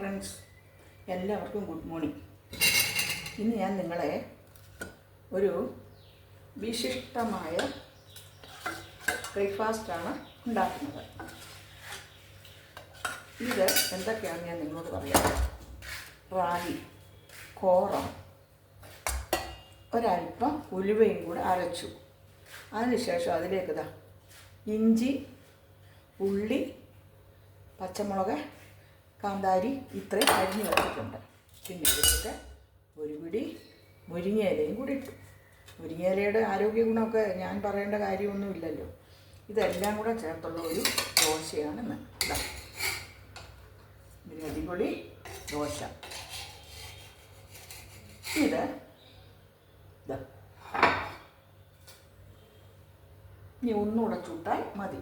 Friends എല്ലാവർക്കും good morning ഇന്ന് ഞാൻ നിങ്ങളെ ഒരു വിശിഷ്ടമായ ബ്രേക്ക്ഫാസ്റ്റാണ് ഉണ്ടാക്കുന്നത്. ഇത് എന്തൊക്കെയാണ് ഞാൻ നിങ്ങളോട് പറയാം. റാഗി കോറം ഒരല്പം ഉലുവയും കൂടെ അരച്ചു. അതിനുശേഷം അതിലേക്ക് ഇതാ ഇഞ്ചി ഉള്ളി പച്ചമുളക് കാന്താരി ഇത്രയും അരിഞ്ഞ് വെച്ചിട്ടുണ്ട്. പിന്നെ ഇതിലേക്ക് ഒരു പിടി മുരിങ്ങയിലയും കൂടി ഇട്ടു. മുരിങ്ങയിലയുടെ ആരോഗ്യ ഗുണമൊക്കെ ഞാൻ പറയേണ്ട കാര്യമൊന്നുമില്ലല്ലോ ഇതെല്ലാം കൂടെ ചേർത്തുള്ള ഒരു ദോശയാണ് ഇതാ ഒരു അടിപൊളി ദോശ. ഇതാ ഇനി ഒന്നുകൂടെ ചൂട്ടാൽ മതി.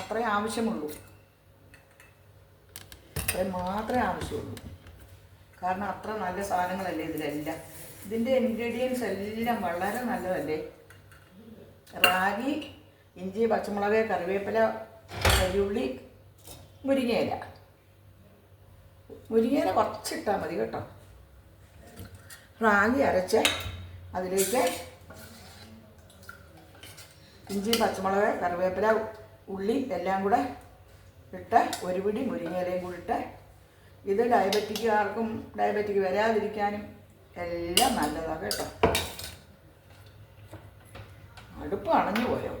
അത്രേ ആവശ്യമുള്ളൂ. അത്രയും മാത്രമേ ആവശ്യമുള്ളൂ. കാരണം അത്ര നല്ല സാധനങ്ങളല്ലേ ഇതിലെല്ലാം. ഇതിന്റെ ഇൻഗ്രീഡിയൻസ് എല്ലാം വളരെ നല്ലതല്ലേ? റാഗി ഇഞ്ചി പച്ചമുളക് കറിവേപ്പില കരിയുള്ളി മുരിങ്ങയില. മുരിങ്ങയില കുറച്ചിട്ടാൽ മതി കേട്ടോ. റാഗി അരച്ച് അതിലേക്ക് ഇഞ്ചി പച്ചമുളക് കറിവേപ്പില ഉള്ളി എല്ലാം കൂടെ ഇട്ട് ഒരു പിടി മുരിങ്ങയിലയും കൂടി ഇട്ട്. ഇത് ഡയബറ്റിക്കാർക്കും ഡയബറ്റിക് വരാതിരിക്കാനും എല്ലാം നല്ലതാണ് കേട്ടോ. അടുപ്പ് അണഞ്ഞു പോയോ?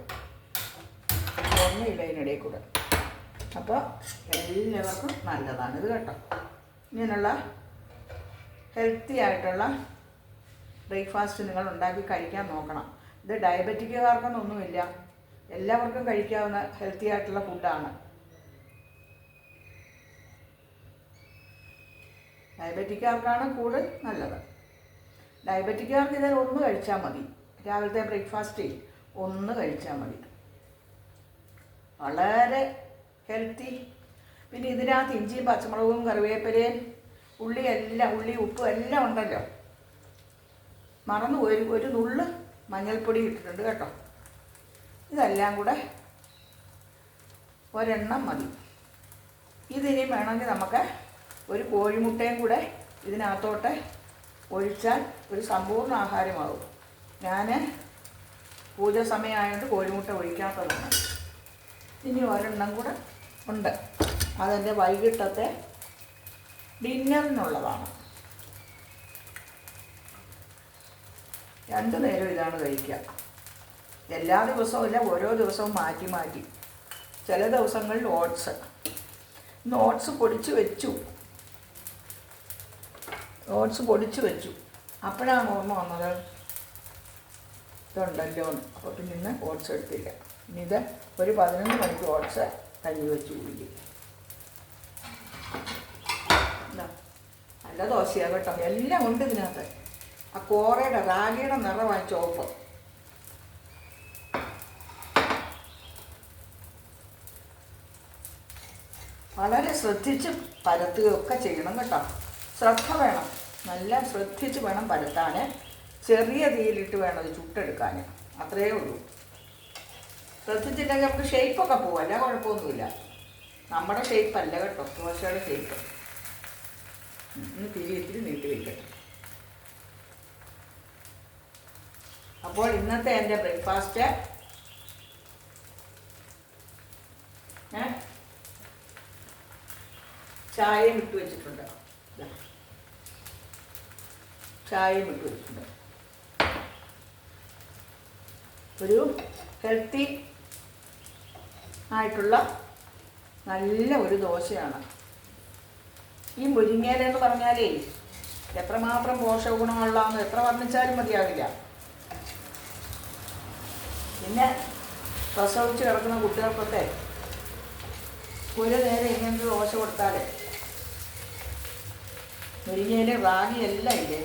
ഒന്ന് അതിനിടയിൽ കൂടെ. അപ്പോൾ എല്ലാവർക്കും നല്ലതാണ് ഇത് കേട്ടോ. ഇങ്ങനെയുള്ള ഹെൽത്തി ആയിട്ടുള്ള ബ്രേക്ക്ഫാസ്റ്റ് നിങ്ങൾ ഉണ്ടാക്കി കഴിക്കാൻ നോക്കണം. ഇത് ഡയബറ്റിക്കുകാർക്കൊന്നൊന്നുമില്ല എല്ലാവർക്കും കഴിക്കാവുന്ന ഹെൽത്തി ആയിട്ടുള്ള ഫുഡാണ് ഡയബറ്റിക്കാർക്കാണ് കൂടുതൽ നല്ലത്. ഡയബറ്റിക്കാർക്ക് ഇതിൽ ഒന്ന് കഴിച്ചാൽ മതി. രാവിലത്തെ ബ്രേക്ക്ഫാസ്റ്റിൽ ഒന്ന് കഴിച്ചാൽ മതി. വളരെ ഹെൽത്തി. പിന്നെ ഇതിനകത്ത് ഇഞ്ചിയും പച്ചമുളകും കറിവേപ്പിലയും ഉള്ളി എല്ലാം ഉള്ളി ഉപ്പും എല്ലാം ഉണ്ടല്ലോ. മറന്നു ഒരു ഒരു നുള്ള് മഞ്ഞൾപ്പൊടി ഇട്ടിട്ടുണ്ട് കേട്ടോ. ഇതെല്ലാം കൂടെ ഒരെണ്ണം മതി. ഇതിനി വേണമെങ്കിൽ നമുക്ക് ഒരു കോഴിമുട്ടയും കൂടെ ഇതിനകത്തോട്ട് ഒഴിച്ചാൽ ഒരു സമ്പൂർണ ആഹാരമാകും ഞാൻ പൂജ സമയമായതുകൊണ്ട് കോഴിമുട്ട ഒഴിക്കാത്തതാണ്. ഇനി ഒരെണ്ണം കൂടെ ഉണ്ട്. അതെന്റെ വൈകിട്ടത്തെ ഡിന്നറിനുള്ളതാണ് രണ്ട് നേരം ഇതാണ് കഴിക്കുക. എല്ലാ ദിവസവും ഇല്ല ഓരോ ദിവസവും മാറ്റി മാറ്റി. ചില ദിവസങ്ങളിൽ ഓട്സ്. ഇന്ന് ഓട്സ് പൊടിച്ച് വെച്ചു. ഓട്സ് പൊടിച്ച് വെച്ചു. അപ്പോഴാണ് ഓർമ്മ വന്നത്. ഇതുണ്ടല്ലോ അപ്പോൾ പിന്നെ ഇന്ന് ഓട്സ് എടുത്തില്ല. ഇനി ഇത് ഒരു പതിനൊന്ന് മണിക്ക് ഓട്സ് കഞ്ഞി വെച്ച് കുടിക്കും. നല്ല ദോശയാണ് കേട്ടോ. എല്ലാം ഉണ്ട് ഇതിനകത്ത്. ആ കോറയുടെ റാഗിയുടെ നിറമാണ് ചോപ്പ്. വളരെ ശ്രദ്ധിച്ച് പരത്തുകയൊക്കെ ചെയ്യണം കേട്ടോ. ശ്രദ്ധ വേണം. നല്ല ശ്രദ്ധിച്ച് വേണം പരത്താൻ. ചെറിയ തീയിലിട്ട് വേണം അത് ചുട്ടെടുക്കാൻ. അത്രയേ ഉള്ളൂ. ശ്രദ്ധിച്ചിട്ടുണ്ടെങ്കിൽ നമുക്ക് ഷേപ്പൊക്കെ പോകും അല്ല കുഴപ്പമൊന്നുമില്ല. നമ്മുടെ അല്ല കേട്ടോ. ദോശയുടെ ഷേപ്പ് ഇന്ന് തിരി നീട്ടി വയ്ക്കട്ടെ അപ്പോൾ ഇന്നത്തെ എന്റെ ബ്രേക്ക്ഫാസ്റ്റ് ചായയും ഇട്ട് വെച്ചിട്ടുണ്ട്. ചായയും ഇട്ട് വെച്ചിട്ടുണ്ട് ഒരു ഹെൽത്തി ആയിട്ടുള്ള നല്ല ഒരു ദോശയാണ്. ഈ മുരിങ്ങേല എന്ന് പറഞ്ഞാലേ എത്രമാത്രം പോഷക ഗുണമുള്ളതെന്ന് എത്ര വർണിച്ചാലും മതിയാവില്ല. പിന്നെ പ്രസവിച്ച് കിടക്കുന്ന കുട്ടികൾക്കൊക്കെ ഒരു നേരം ഇങ്ങനത്തെ ദോശ കൊടുത്താൽ മുരിങ്ങയില റാഗി എല്ലാം ഇല്ലേ?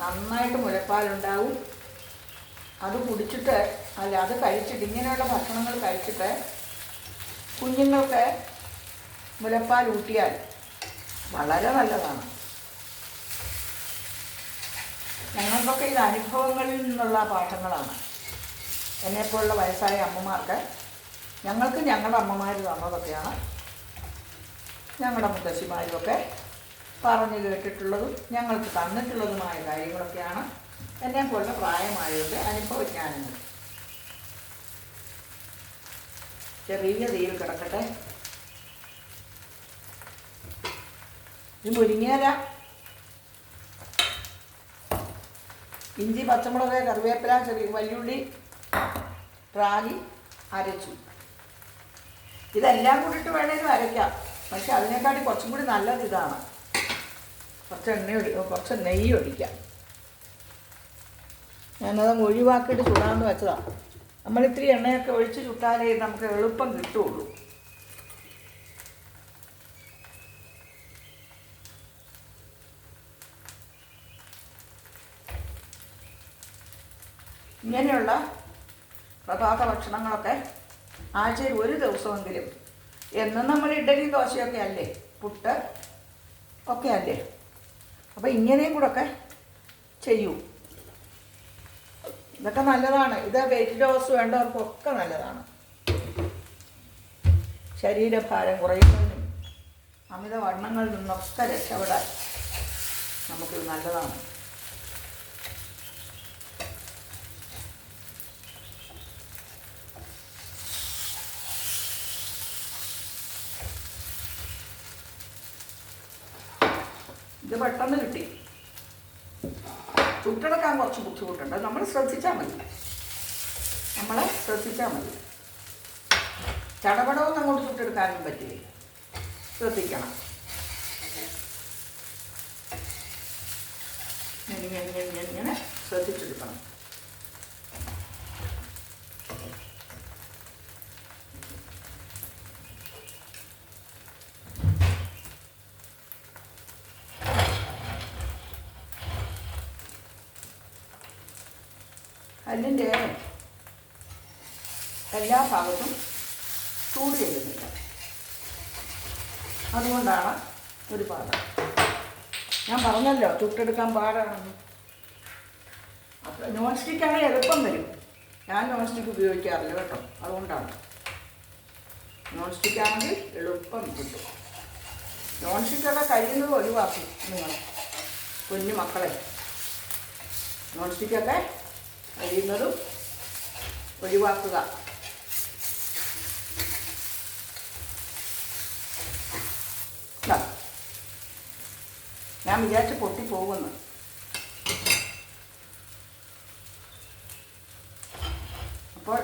നന്നായിട്ട് മുലപ്പാലുണ്ടാവും. അത് കുടിച്ചിട്ട് അല്ല അത് കഴിച്ചിട്ട് ഇങ്ങനെയുള്ള ഭക്ഷണങ്ങൾ കഴിച്ചിട്ട് കുഞ്ഞുങ്ങൾക്ക് മുലപ്പാൽ ഊട്ടിയാൽ വളരെ നല്ലതാണ്. ഞങ്ങൾക്കൊക്കെ ഇത് അനുഭവങ്ങളിൽ നിന്നുള്ള പാഠങ്ങളാണ്. എന്നെപ്പോലുള്ള വയസ്സായ അമ്മമാർക്ക് ഞങ്ങൾക്ക് ഞങ്ങളുടെ അമ്മമാർ തന്നതൊക്കെയാണ്. ഞങ്ങളുടെ മുത്തശ്ശിമാരുമൊക്കെ പറഞ്ഞു കേട്ടിട്ടുള്ളതും ഞങ്ങൾക്ക് തന്നിട്ടുള്ളതുമായ കാര്യങ്ങളൊക്കെയാണ് എന്നെ പോലുള്ള പ്രായമായവരുടെ അനുഭവജ്ഞാനങ്ങൾ ചെറിയ തീയിൽ കിടക്കട്ടെ. ഇത് മുരിങ്ങേര ഇഞ്ചി പച്ചമുളക് കറിവേപ്പില ചെറിയ വല്യുള്ളി റാഗി അരച്ചു. ഇതെല്ലാം കൂടിയിട്ട് വേണേലും അരയ്ക്കാം പക്ഷെ അതിനെക്കാട്ടി കുറച്ചും കൂടി നല്ലത് ഇതാണ്. കുറച്ച് എണ്ണ കുറച്ച് നെയ്യ് ഒഴിക്കാം. ഞാനത് ഒഴിവാക്കിയിട്ട് ചുടാമെന്ന് വെച്ചതാണ് നമ്മൾ ഇത്തിരി എണ്ണയൊക്കെ ഒഴിച്ച് ചുട്ടാലേ നമുക്ക് എളുപ്പം കിട്ടുള്ളൂ. ഇങ്ങനെയുള്ള പ്രഭാത ഭക്ഷണങ്ങളൊക്കെ ആഴ്ചയിൽ ഒരു ദിവസമെങ്കിലും. എന്നും നമ്മൾ ഇഡലി ദോശയൊക്കെ അല്ലേ? പുട്ട് ഒക്കെ അല്ലേ? അപ്പോൾ ഇങ്ങനെയും കൂടെ ഒക്കെ ചെയ്യൂ. ഇതൊക്കെ നല്ലതാണ്. ഇത് വെയിറ്റ് ലോസ് വേണ്ടവർക്കൊക്കെ നല്ലതാണ്. ശരീരഭാരം കുറയുന്നതിനും അമിത വണ്ണങ്ങളിൽ നിന്നൊക്കെ രക്ഷപ്പെടാൻ നമുക്കിത് നല്ലതാണ്. ഇത് പെട്ടെന്ന് കിട്ടി. ചുട്ടെടുക്കാൻ കുറച്ച് ബുദ്ധിമുട്ടുണ്ട്. നമ്മൾ ശ്രദ്ധിച്ചാൽ മതി. നമ്മൾ ശ്രദ്ധിച്ചാൽ മതി. ചടപടവും അങ്ങോട്ട് ചുട്ടെടുക്കാനും പറ്റില്ല. ശ്രദ്ധിക്കണം. ഇങ്ങനെ ഇങ്ങനെ ഇങ്ങനെ ഇങ്ങനെ ശ്രദ്ധിച്ചെടുക്കണം. കല്ലിന്റെ എല്ലാ ഭാഗത്തും ചൂട് ചെയ്യുന്നില്ല അതുകൊണ്ടാണ് ഒരു പാട്. ഞാൻ പറഞ്ഞല്ലോ ചുട്ടെടുക്കാൻ പാടാണെന്ന്. അപ്പോൾ നോൺ സ്റ്റിക്കാണെങ്കിൽ എളുപ്പം വരും. ഞാൻ നോൺ സ്റ്റിക്ക് ഉപയോഗിക്കാറില്ല കേട്ടോ അതുകൊണ്ടാണ്. നോൺ സ്റ്റിക്കാണെങ്കിൽ എളുപ്പം കിട്ടും. നോൺ സ്റ്റിക്കൊക്കെ കഴിയുന്നത് ഒഴിവാക്കും നിങ്ങൾ കുഞ്ഞു മക്കളെ നോൺ സ്റ്റിക്കൊക്കെ കഴിയുന്നതും ഒഴിവാക്കുക. ഞാൻ വിചാരിച്ച് പൊട്ടിപ്പോകുന്നു അപ്പോൾ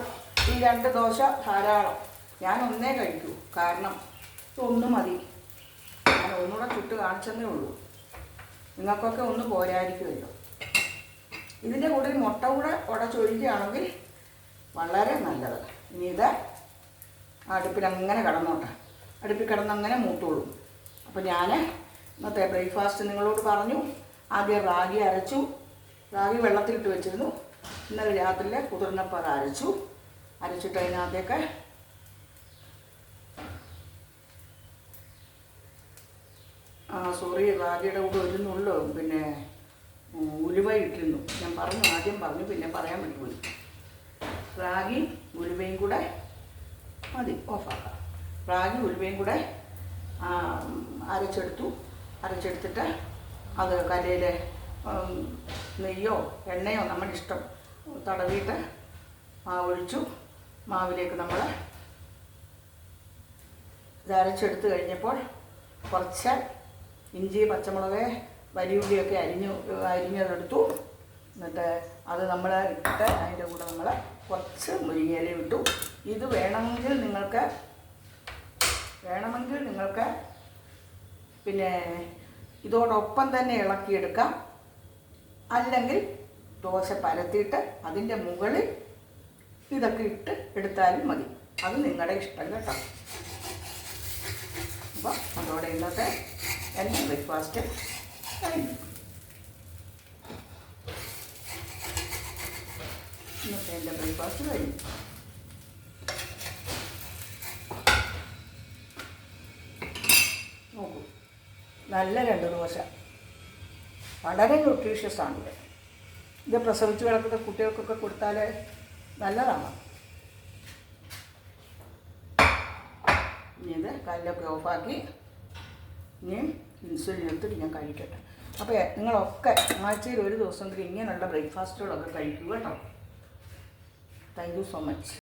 ഈ രണ്ട് ദോശ ധാരാളം. ഞാൻ ഒന്നേ കഴിക്കൂ. കാരണം ഇതൊന്നും മതി. ഞാൻ ഒന്നുകൂടെ ചുട്ട് കാണിച്ചെന്നേ ഉള്ളൂ. നിങ്ങൾക്കൊക്കെ ഒന്ന് പോരായിരിക്കുമല്ലോ. ഇതിന്റെ കൂടെ മുട്ട കൂടെ ഉടച്ചൊഴിക്കുകയാണെങ്കിൽ വളരെ നല്ലത്. ഇനി ഇത് അടുപ്പിൽ അങ്ങനെ കിടന്നോട്ടെ. അടുപ്പിൽ കിടന്നങ്ങനെ മൂത്തോളൂ. അപ്പോൾ ഞാൻ ഇന്നത്തെ ബ്രേക്ക്ഫാസ്റ്റ് നിങ്ങളോട് പറഞ്ഞു. ആദ്യം റാഗി അരച്ചു. റാഗി വെള്ളത്തിലിട്ട് വെച്ചിരുന്നു. ഇന്നലെ രാത്രിയിലെ കുതിർന്നപ്പോൾ അരച്ചു. അരച്ചിട്ട് അതിനകത്തേക്ക് ആ സോറി റാഗിയുടെ കൂടെ ഒരു നുള്ളു പിന്നെ ഉം, ഇട്ടിരുന്നു. ഞാൻ പറഞ്ഞു ആദ്യം പറഞ്ഞു പിന്നെ പറയാൻ വേണ്ടി പോയി. റാഗി ഉലുവയും കൂടെ മതി ഓഫാക്കാം റാഗി ഉലുവയും കൂടെ അരച്ചെടുത്തു. അരച്ചെടുത്തിട്ട് അത് കലയിൽ നെയ്യോ എണ്ണയോ നമ്മുടെ ഇഷ്ടം തടവിയിട്ട് ഒഴിച്ചു. മാവിലേക്ക് നമ്മൾ ഇത് അരച്ചെടുത്ത് കഴിഞ്ഞപ്പോൾ കുറച്ച് ഇഞ്ചി പച്ചമുളക് വലിയുള്ളിയൊക്കെ അരിഞ്ഞു അരിഞ്ഞതെടുത്തു എന്നിട്ട് അത് നമ്മൾ ഇട്ട് അതിന്റെ കൂടെ നമ്മൾ കുറച്ച് മുരിങ്ങയില ഇട്ടു. ഇത് വേണമെങ്കിൽ നിങ്ങൾക്ക് വേണമെങ്കിൽ നിങ്ങൾക്ക് പിന്നെ ഇതോടൊപ്പം തന്നെ ഇളക്കിയെടുക്കാം. അല്ലെങ്കിൽ ദോശ പരത്തിയിട്ട് അതിന്റെ മുകളിൽ ഇതൊക്കെ ഇട്ട് എടുത്താലും മതി. അത് നിങ്ങളുടെ ഇഷ്ടം കേട്ടോ. അപ്പോൾ അതോടെ ഇന്നത്തെ എന്റെ ബ്രേക്ക്ഫാസ്റ്റ് ഇന്നത്തെ എന്റെ ബ്രേക്ക്ഫാസ്റ്റ് കഴിഞ്ഞു നോക്കൂ. നല്ല രണ്ട് ദോശ. വളരെ ന്യൂട്രീഷ്യസ് ആണിത് ഇത്. പ്രസവിച്ച് കിടക്കുന്ന കുട്ടികൾക്കൊക്കെ കൊടുത്താൽ നല്ലതാണ്. ഇനി ഇത് കല്ലൊക്കെ ഓഫാക്കി ഇൻസുലിൻ എടുത്തിട്ട് ഞാൻ കഴിക്കട്ടെ. അപ്പോൾ നിങ്ങളൊക്കെ ആഴ്ചയിൽ ഒരു ദിവസമെങ്കിലും ഇങ്ങനെയുള്ള ബ്രേക്ക്ഫാസ്റ്റുകളൊക്കെ കഴിക്കുക കേട്ടോ. Thank you so much